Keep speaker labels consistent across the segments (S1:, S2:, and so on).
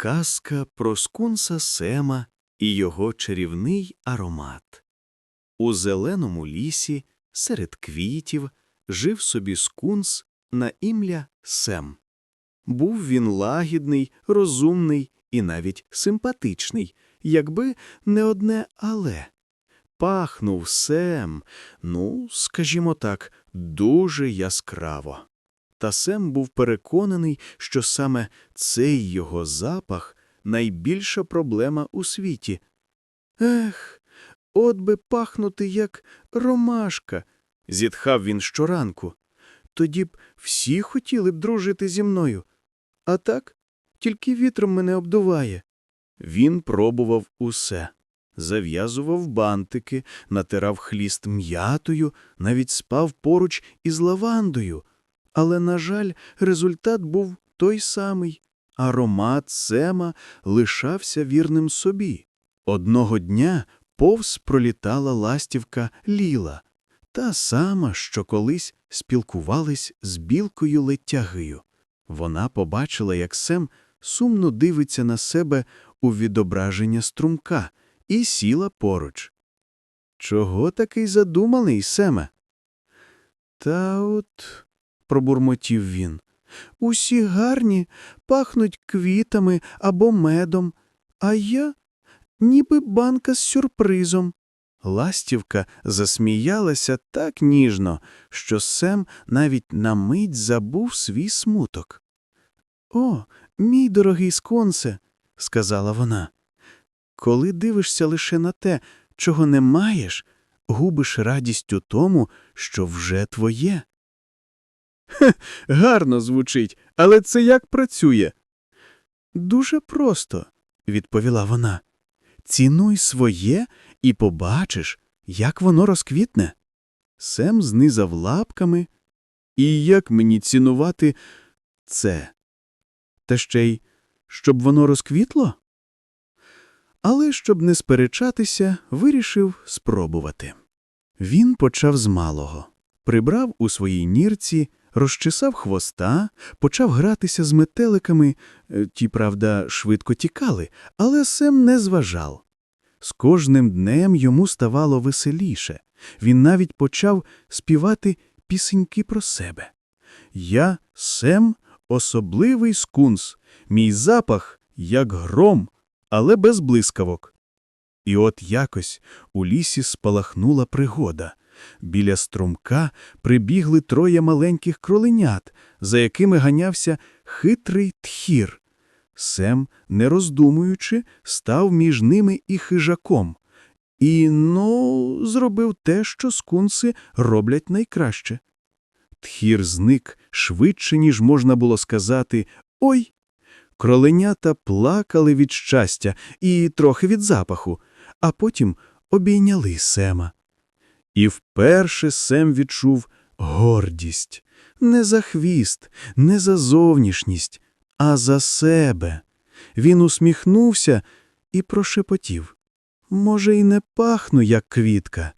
S1: Казка про скунса Сема і його чарівний аромат. У зеленому лісі, серед квітів, жив собі скунс на ім'я Сем. Був він лагідний, розумний і навіть симпатичний, якби не одне але. Пахнув Сем, ну, скажімо так, дуже яскраво. Та Сем був переконаний, що саме цей його запах найбільша проблема у світі. Ех, от би пахнути як ромашка, зітхав він щоранку. Тоді б всі хотіли б дружити зі мною. А так, тільки вітром мене обдуває. Він пробував усе. Зав'язував бантики, натирав хліст м'ятою, навіть спав поруч із лавандою. Але, на жаль, результат був той самий. Аромат Сема лишався вірним собі. Одного дня повз пролітала ластівка Ліла, та сама, що колись спілкувались з білкою летягою. Вона побачила, як Сем сумно дивиться на себе у відображення струмка, і сіла поруч. Чого такий задуманий, Семе? Та от, пробурмотів він. Усі гарні, пахнуть квітами або медом, а я ніби банка з сюрпризом. Ластівка засміялася так ніжно, що Сем навіть на мить забув свій смуток. О, мій дорогий сконсе, сказала вона. Коли дивишся лише на те, чого не маєш, губиш радість у тому, що вже твоє. Хе, гарно звучить, але це як працює? Дуже просто, відповіла вона. Цінуй своє і побачиш, як воно розквітне. Сем знизав лапками. І як мені цінувати це? Та ще й, щоб воно розквітло? Але, щоб не сперечатися, вирішив спробувати. Він почав з малого, прибрав у своїй нірці, розчесав хвоста, почав гратися з метеликами, е, ті, правда, швидко тікали, але Сем не зважав. З кожним днем йому ставало веселіше. Він навіть почав співати пісеньки про себе. Я, Сем, особливий скунс, мій запах, як гром, але без блискавок. І от якось у лісі спалахнула пригода. Біля струмка прибігли троє маленьких кроленят, за якими ганявся хитрий тхір. Сем, не роздумуючи, став між ними і хижаком. І, ну, зробив те, що скунси роблять найкраще. Тхір зник швидше, ніж можна було сказати «Ой!». Кроленята плакали від щастя і трохи від запаху, а потім обійняли Сема. І вперше Сем відчув гордість не за хвіст, не за зовнішність, а за себе. Він усміхнувся і прошепотів. Може, і не пахну, як квітка,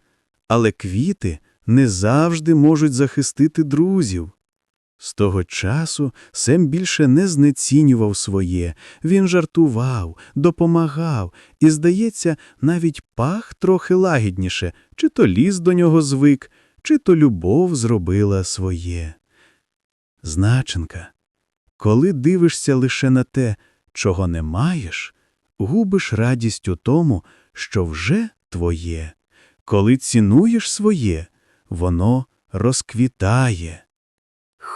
S1: але квіти не завжди можуть захистити друзів. З того часу Сем більше не знецінював своє, він жартував, допомагав і, здається, навіть пах трохи лагідніше, чи то ліс до нього звик, чи то любов зробила своє. Значенка, коли дивишся лише на те, чого не маєш, губиш радість у тому, що вже твоє. Коли цінуєш своє, воно розквітає.